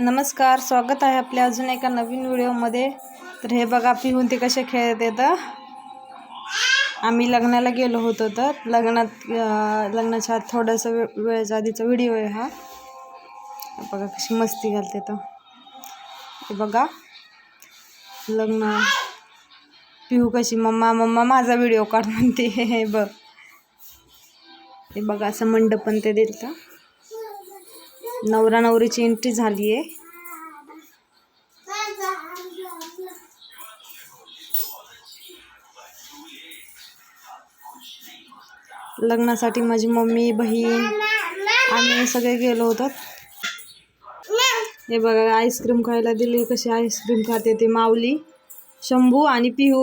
नमस्कार स्वागत आहे आपल्या अजून एका नवीन व्हिडिओमध्ये. तर हे बघा पिहून ते कसे खेळत येतं आम्ही लग्नाला गेलो होतो तर लग्नात लग्नाच्या आत थोडंसं वे वेळेच्या आधीचा व्हिडिओ आहे हा. बघा कशी मस्ती घालते तर हे बघा लग्न. पिहू कशी मम्मा मम्मा माझा व्हिडिओ काढ म्हणते. हे बघ. हे बघा असं मंडपन ते दिलं तर नवरा नवरीची एंट्री झाली आहे लग्नासाठी माझी मम्मी बहीण आम्ही सगळे गेलो होतो. हे बघा आईस्क्रीम खायला दिली कशी आईस्क्रीम खाते ते माऊली शंभू आणि पिहू.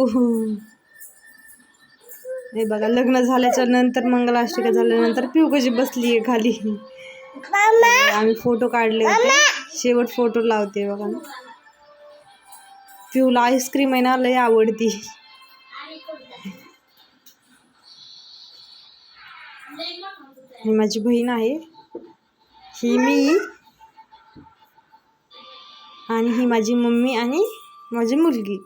हे बघा लग्न झाल्याच्यानंतर मंगलाष्टिका झाल्यानंतर पिहू कशी बसली आहे खाली. आम्ही फोटो काढले होते. शेवट फोटो लावते बघा ना. पिऊला आईस्क्रीम आहे ना लय आवडती. ही माझी बहीण आहे. ही मी आणि ही माझी मम्मी आणि माझी मुलगी.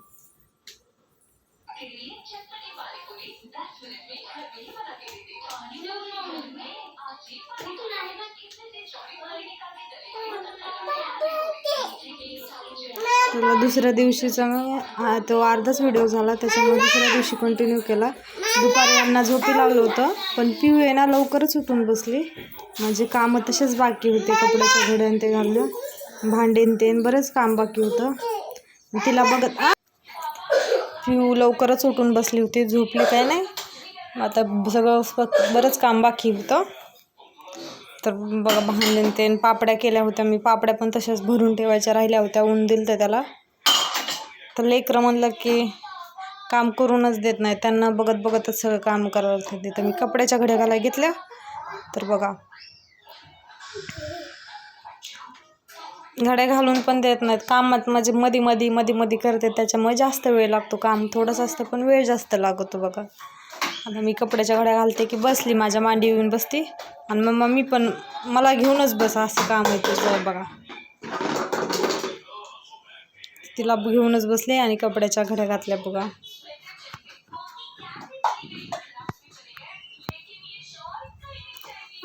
त्याला दुसऱ्या दिवशीचा हा, तो अर्धाच व्हिडिओ झाला त्याच्यामुळे दुसऱ्या दिवशी कंटिन्यू केला. दुपारी यांना झोपी लावलं होतं पण पिऊ आहे ना लवकरच उठून बसली. माझे कामं तसेच बाकी होते कपड्याच्या घड्यान ते घालून भांडेन ते बरेच काम बाकी होतं. तिला बघत पिऊ लवकरच उठून बसली होती झोपली काय नाही. आता सगळं बरंच काम बाकी होतं. तर बघा भांडण ते पापड्या केल्या होत्या. मी पापड्या पण तशाच भरून ठेवायच्या राहिल्या होत्या. ऊन दिलं तर त्याला. तर लेकरं म्हणलं की काम करूनच देत नाही. त्यांना बघत बघतच सगळं काम करावं लागतं तर मी कपड्याच्या घड्या घालायला घेतल्या. तर बघा. घड्या घालून पण देत नाहीत. कामात म्हणजे मधी मधी मधी मधी करते त्याच्यामुळे जास्त वेळ लागतो. काम थोडंसं असतं पण वेळ जास्त लागतो बघा. आता मी कपड्याच्या घड्या घालते की बसली माझ्या मांडी येऊन बसती. आणि मग मम्मी पण मला घेऊनच बस असं काम आहे तुझं बघा. तिला घेऊनच बसले आणि कपड्याच्या घड्या घातल्या बघा.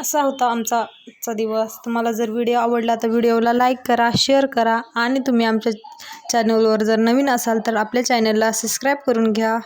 असा होता आमचा आजचा दिवस. तुम्हाला जर व्हिडिओ आवडला तर व्हिडिओला लाईक करा शेअर करा आणि तुम्ही आमच्या चॅनलवर जर नवीन असाल तर आपल्या चॅनलला सबस्क्राईब करून घ्या.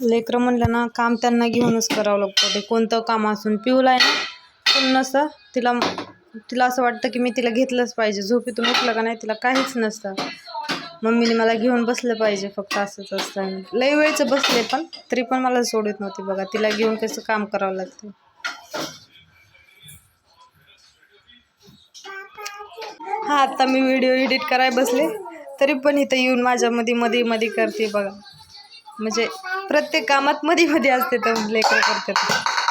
लेकरं म्हणलं ना काम त्यांना घेऊनच करावं लागतं. ते कोणतं काम असून पिऊला आहे ना पण नसतं तिला तिला असं वाटतं की मी तिला घेतलंच पाहिजे. झोपेतून उठलं का नाही तिला काहीच नसतं. मम्मीने मला घेऊन बसलं पाहिजे फक्त असंच असतं. लई वेळचं बसले पण तरी पण मला सोडत नव्हती बघा. तिला घेऊन कसं काम करावं लागतं. हा आता मी व्हिडिओ एडिट कराय बसले. तरी पण इथं येऊन माझ्या मध्ये मध्ये मध्ये करते बघा. म्हणजे प्रत्येक कामात मध्ये मध्ये असते तर लेकरं करतात.